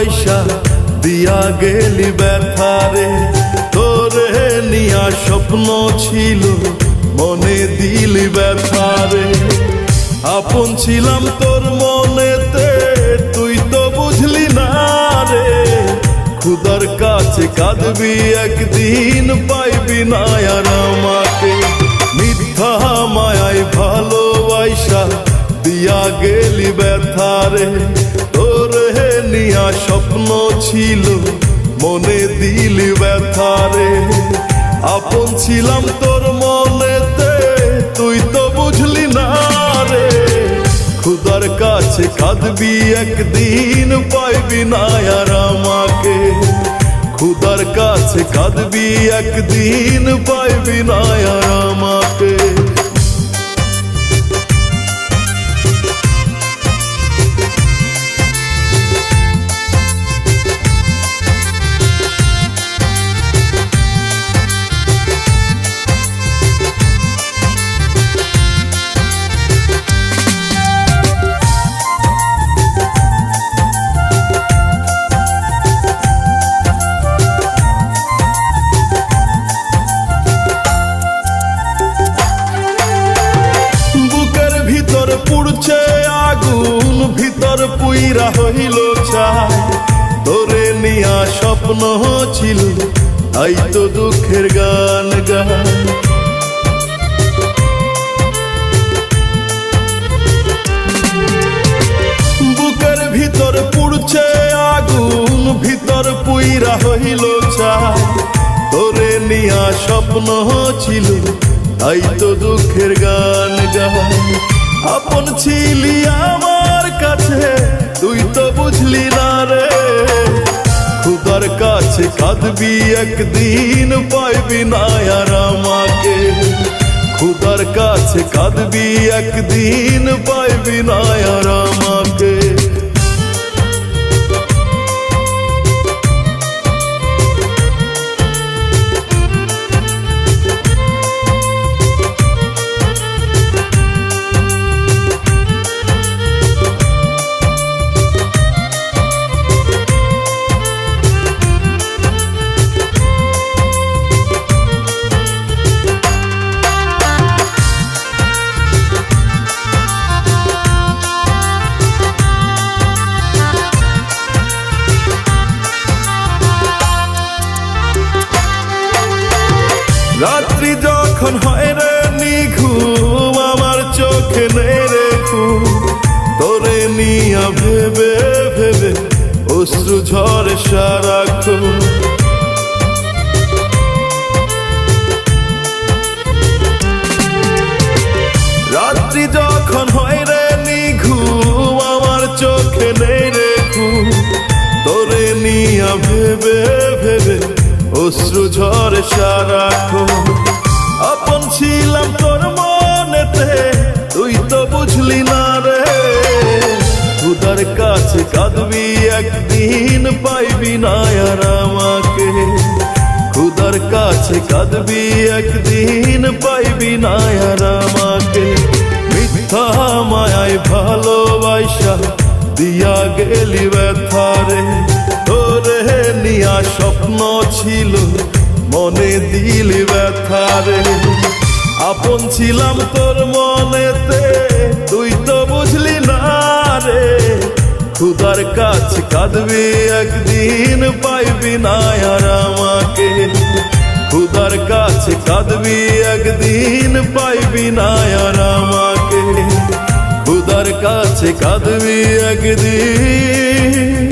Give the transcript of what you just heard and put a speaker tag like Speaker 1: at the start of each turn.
Speaker 1: পয়সা দিয়া গেলি ব্যথারে তোরে নিয়া স্বপ্ন ছিল, মনে দিলি ব্যথারে আপন ছিলাম তোর মনেতে, তুই তো বুঝলি না রে। খুদার কাছে কাঁদবি একদিন, পাইবি না আর আমাকে। মিথ্যা মায়ায় ভালোবাসা দিয়া গেলি ব্যথারে স্বপ্ন ছিল, মনে দিলি ব্যথারে আপন ছিলাম তোর মনেতে, তুই তো বুঝলি না রে। খুদার কাছে কাঁদবি একদিন, পাইবি না আর আমাকে। খুদার কাছে কাঁদবি একদিন, পাইবি না আর আমাকে। পুড়ছে আগুন, ভিতর পুইরা হইল চাই তোরে নিয়া স্বপ্ন ছিল, তাই তো দুঃখের গান গায় বুকের ভিতর পুড়ছে আগুন, ভিতর পুইরা হইল চাই তোরে নিয়া স্বপ্ন ছিল, তাই তো দুঃখের গান গায় আপন ছিলি আমার কাছে, তুই তো বুঝলি না রে। খুদার কাছে কাঁদবি একদিন, পাইবি না আর আমাকে। খুদার কাছে কাঁদবি একদিন, পাইবি না আর আমাকে। যখন হয় রে নিঘুম, আমার চোখে নেই রে তোরে নিয়া ভেবে ভেবে অশ্রু ঝরে সারাক্ষণ। রাত্রি যখন হয় রে নিঘুম, আমার চোখে নেই রে তোরে নিয়া ভেবে ভেবে অশ্রু ঝরে সারাক্ষণ। তো না রে খুদার কাছে কাঁদবি একদিন পাইবি না আর আমাকে। খুদার কাছে কাঁদবি একদিন পাইবি না আর আমাকে। মিথ্যা মায়ায় ভালোবাসা দিয়া গেলি ব্যথারে তোরে নিয়া স্বপ্ন ছিল, মনে দিলি ব্যথারে আপন ছিলাম তোর মনেতে, তুই তো বুঝলি না রে। খুদার কাছ কাঁদবি একদিন, পাইবি না আর আমাকে। খুদার কাছে কাঁদবি একদিন, পাইবি না আর আমাকে। খুদার কাছে কাঁদবি একদিন।